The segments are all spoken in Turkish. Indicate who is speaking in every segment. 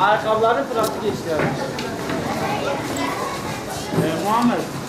Speaker 1: Ayakkabıları bıraktı geçti. Ee, Muhammed.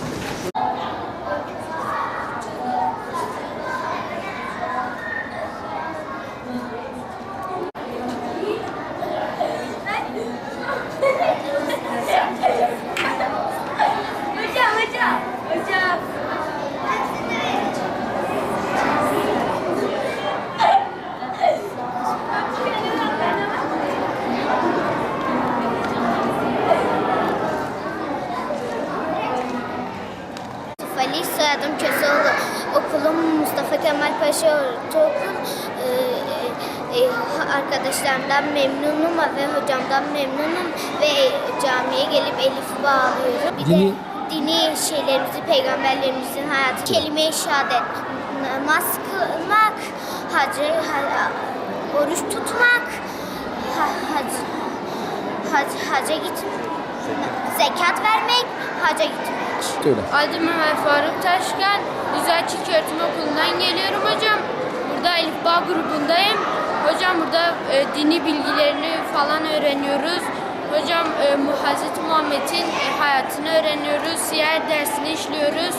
Speaker 1: Kemal Paşa Ortaokul. Ee, e, e, arkadaşlarımdan memnunum ve hocamdan memnunum ve camiye gelip Elif bağlıyorum. Bir
Speaker 2: Dini-
Speaker 1: de dini şeylerimizi, peygamberlerimizin hayatı, kelime-i şehadet, namaz kılmak, hacı, ha- oruç tutmak, ha, hac, hac, haca gitmek, zekat vermek, haca gitmek.
Speaker 2: Söyle.
Speaker 3: Adım Ömer Faruk Taşkan. Güzel Çiğköğretim Okulu'ndan geliyorum hocam. Burada Elif Bağ grubundayım. Hocam burada e, dini bilgilerini falan öğreniyoruz. Hocam e, Hazreti Muhammed'in e, hayatını öğreniyoruz. Siyer dersini işliyoruz.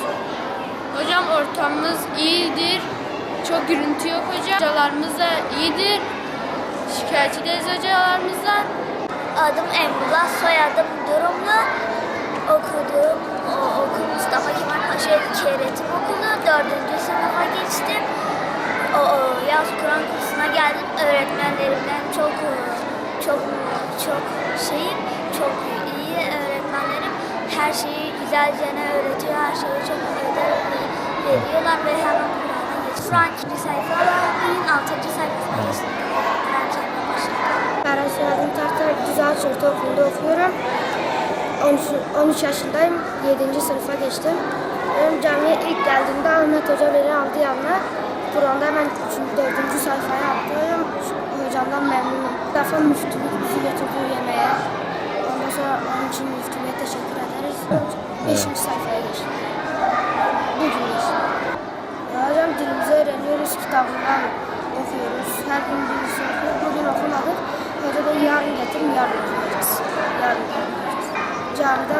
Speaker 3: Hocam ortamımız iyidir. Çok gürültü yok hocam. Hocalarımız da iyidir. Şikayetçi değiliz hocalarımızdan.
Speaker 1: Adım Emrullah, soyadım Durumlu. Okuduğum okul Mustafa Kemal Paşa İlköğretim Okulu. Dördüncü sınıfa geçtim. O, o, yaz Kur'an kursuna geldim. Öğretmenlerimden çok çok çok şeyim, çok iyi öğretmenlerim. Her şeyi güzelce ne öğretiyor, her şeyi çok ödev veriyorlar ve hemen Kur'an'a geçtim. Kur'an ikinci sayfa, bugün altıncı sayfasına geçtim. Kur'an kelimeye başladım.
Speaker 4: Ben soyadım Tartar Güzel Ortaokulu'nda okuyorum. 13, 13 yaşındayım. 7. sınıfa geçtim. Benim camiye ilk geldiğimde Ahmet Hoca beni aldı yanına. Kur'an'da 3. 4. sayfaya attım. Hocamdan memnunum. Bir defa müftülük bizi götürdü yemeğe. Ondan sonra onun için müftülüğe teşekkür ederiz.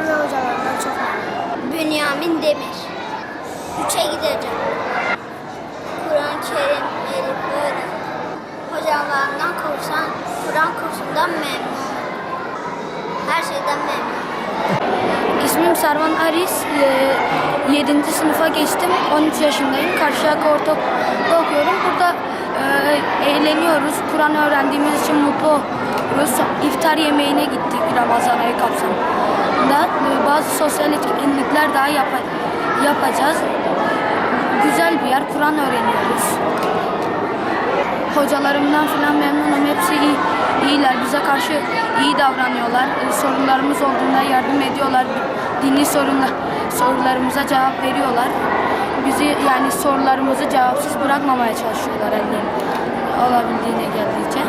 Speaker 4: ve hocalarından çok memnunum.
Speaker 1: Bünyamin Demir. Üçe gideceğim. Kur'an-ı Kerim Elif böyle. Hocalarından kursan, Kur'an kursundan memnunum. Her şeyden memnunum.
Speaker 4: İsmim Servan Aris. 7. sınıfa geçtim. 13 yaşındayım. Karşıyaka Ortaokulu'da okuyorum. Burada e, eğleniyoruz. Kur'an öğrendiğimiz için mutlu oluyoruz. İftar yemeğine gittik Ramazan ayı kapsamında. E, Bazı sosyal etkinlikler daha yapa- yapacağız. Güzel bir yer. Kur'an öğreniyoruz. Hocalarımdan falan memnunum. Hepsi iyi, iyiler. Bize karşı iyi davranıyorlar. E, sorunlarımız olduğunda yardım ediyorlar. Dini sorunlar, sorularımıza cevap veriyorlar. Bizi yani sorularımızı cevapsız bırakmamaya çalışıyorlar ellerine olabildiğine geldiğince.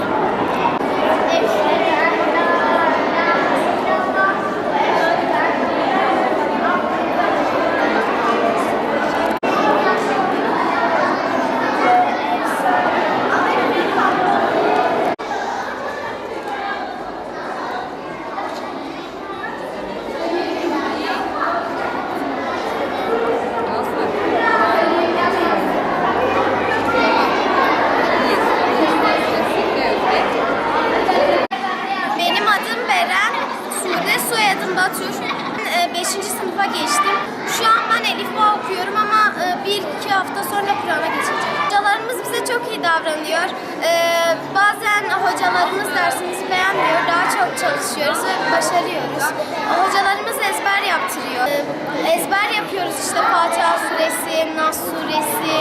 Speaker 3: Benim adım Beren, Sude, soyadım Batur. 5. sınıfa geçtim. Şu an ben Elif Bağ okuyorum ama 1-2 hafta sonra Kur'an'a geçeceğim. Hocalarımız bize çok iyi davranıyor. E, Bazen hocalarımız dersimizi beğenmiyor, daha çok çalışıyoruz ve başarıyoruz. Hocalarımız ezber yaptırıyor. E, Ezber yapıyoruz işte Fatiha suresi, Nas suresi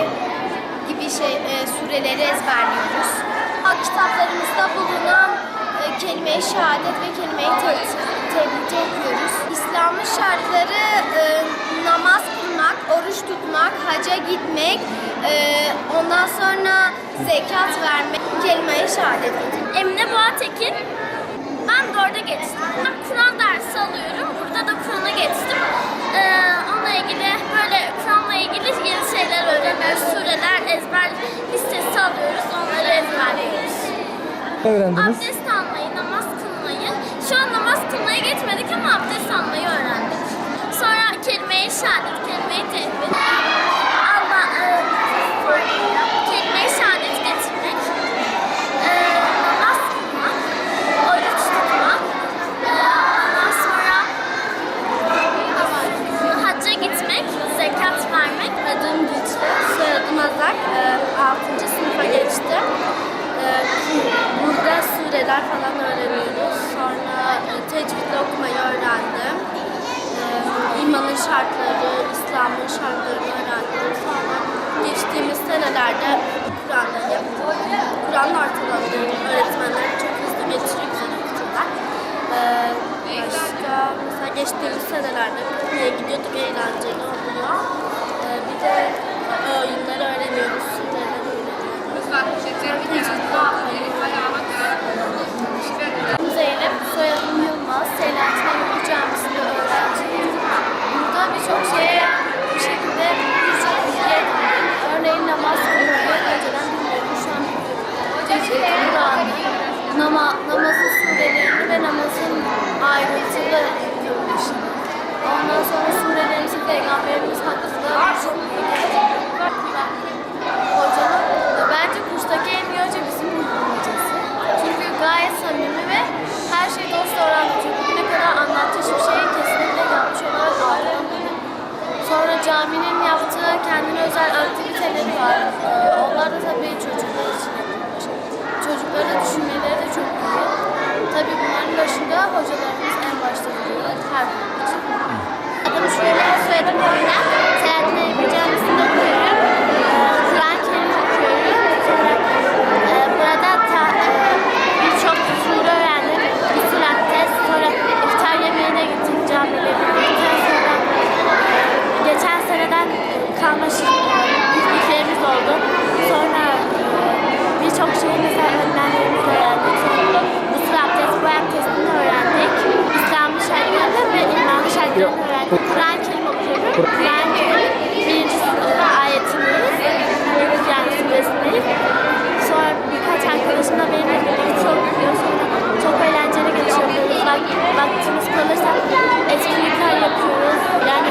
Speaker 3: gibi şey e, sureleri ezberliyoruz. Kitaplarımızda bulunan e, kelime-i şehadet ve kelime-i tevhidi okuyoruz. İslam'ın şartları e, namaz kılmak, oruç tutmak, haca gitmek, e, ondan sonra zekat vermek, kelime-i şehadet.
Speaker 1: Emine Boğatekin. Ben dörde geçtim. Ben Kur'an dersi alıyorum. Burada da Kur'an'a geçtim. Ee, onunla ilgili böyle Kur'an'la ilgili yeni şeyler öğreniyoruz. Sureler, ezber listesi alıyoruz. Onları ezberliyoruz.
Speaker 2: Öğrendiniz?
Speaker 1: Abdest almayı, namaz kılmayı. Şu an namaz kılmaya geçmedik ama abdest
Speaker 2: Şartlarını öğrendim. Sonra geçtiğimiz senelerde Kur'an'dayım. Kur'an'la ortalandığım öğretmenler çok hızlı güzel okutuyorlar. Ee, başka mesela geçtiğimiz senelerde pikniğe gidiyorduk, eğlenceli oluyor. Ee, bir de oyunları öğreniyoruz, sürüleri öğreniyoruz. Zeynep, soyadım Yılmaz, Selahattin Emeği Camisi'nde öğrenciyim. Burada birçok şeye bir şekilde birçok bilgi edindim. Örneğin namaz kılmayı önceden bilmiyordum, şu an biliyorum. Tecvid, Kur'an'ı, nama, namazın surelerini ve namazın ayrıntılı yorumlaşını. Ondan sonra surelerimizi Peygamberimiz hakkında bilgi edindim. Hocanın bence kurstaki en iyi hoca bizim hocası. Çünkü gayet samimi ve her şeyi dost doğru anlatıyor. Bugüne kadar anlattığı hiçbir şeyi kesinlikle yanlış olarak algılamadım. Sonra caminin yaptığı kendine özel aktiviteleri var. Ee, Onlar da tabii çocuklar için yapılmış. Çocukları düşünmeleri de çok iyi. Tabii bunların başında hocalarımız en başta duruyor her bölüm için. Adım şöyle, soyadım Oynak. Selahattin Eyyubi Camisi'nde okuyorum. Ee, Kur'an-ı Kerim okuyorum. Ee, Burada ta- e, birçok sure öğrendim. Bir sürü abdest, sonra iftar yemeğine gittim camiyle birlikte. Sonra e, geçen seneden kalma pikniklerimiz oldu. Sonra e, birçok şeyi mesela öğrendik. Sonra usul abdest, boy abdestini öğrendik. İslam'ın şartlarını ve şartlarını öğrendik. Kur'an-ı Kerim okuyorum. Kur'an-ı Kerim birinci e, ayetindeyiz. Yani suresindeyiz. Sonra birkaç arkadaşım da benimle birlikte okuyor. Sonra çok eğlenceli geçiyoruz. Bak, vaktimiz kalırsa etkinlikler yapıyoruz. Yani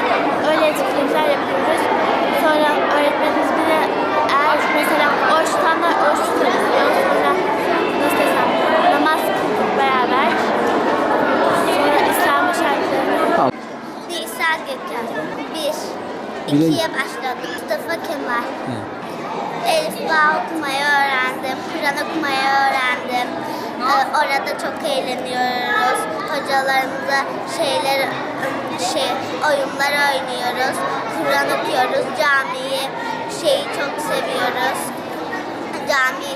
Speaker 2: öyle etkinlikler yapıyoruz. Sonra öğretmenimiz bize eğer mesela oruç tutanlar oruç tutabiliyor. Sonra nasıl desem namaz kıldık beraber. Sonra İslam'ın şartlarını
Speaker 1: Nisa Gökhan. Bir.
Speaker 5: Bire-
Speaker 1: İkiye başladım. Mustafa Kemal. Elif Bağ okumayı öğrendim. Kur'an okumayı öğrendim. Ee, orada çok eğleniyoruz. Hocalarımıza şeyler şey oyunlar oynuyoruz. Kur'an okuyoruz. Camiyi şeyi çok seviyoruz. Cami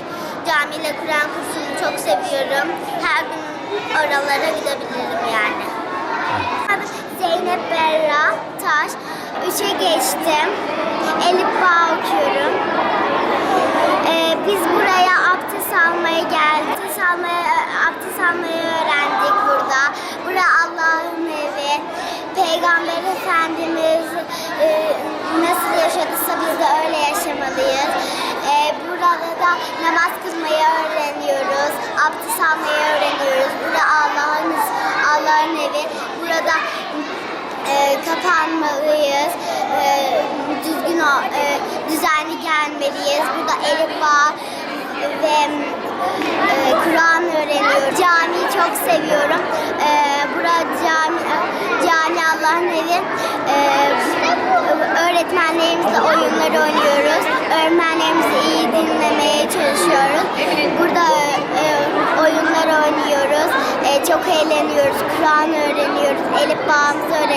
Speaker 1: camiyle Kur'an kursunu çok seviyorum. Her gün oralara gidebilirim yani. Zeynep Berra Taş. Üçe geçtim. Elif Bağ okuyorum. Ee, biz buraya abdest almaya geldik. Abdest almaya, abdest almayı öğrendik burada. Bura Allah'ın evi. Peygamber Efendimiz e, nasıl yaşadıysa biz de öyle yaşamalıyız. Ee, burada da namaz kılmayı öğreniyoruz. Abdest almayı öğreniyoruz. Burada Allah'ın Allah'ın evi. Burada e, kapanmalıyız. E, düzgün o, e, düzenli gelmeliyiz. Burada Elif var ve e, Kur'an öğreniyoruz. Camiyi çok seviyorum. E, burada cami, cami Allah'ın evi. E, öğretmenlerimizle oyunlar oynuyoruz. Öğretmenlerimizi iyi dinlemeye çalışıyoruz. Burada e, oyunlar oynuyoruz. E, çok eğleniyoruz. Kur'an öğreniyoruz. Elif bağımızı öğreniyoruz.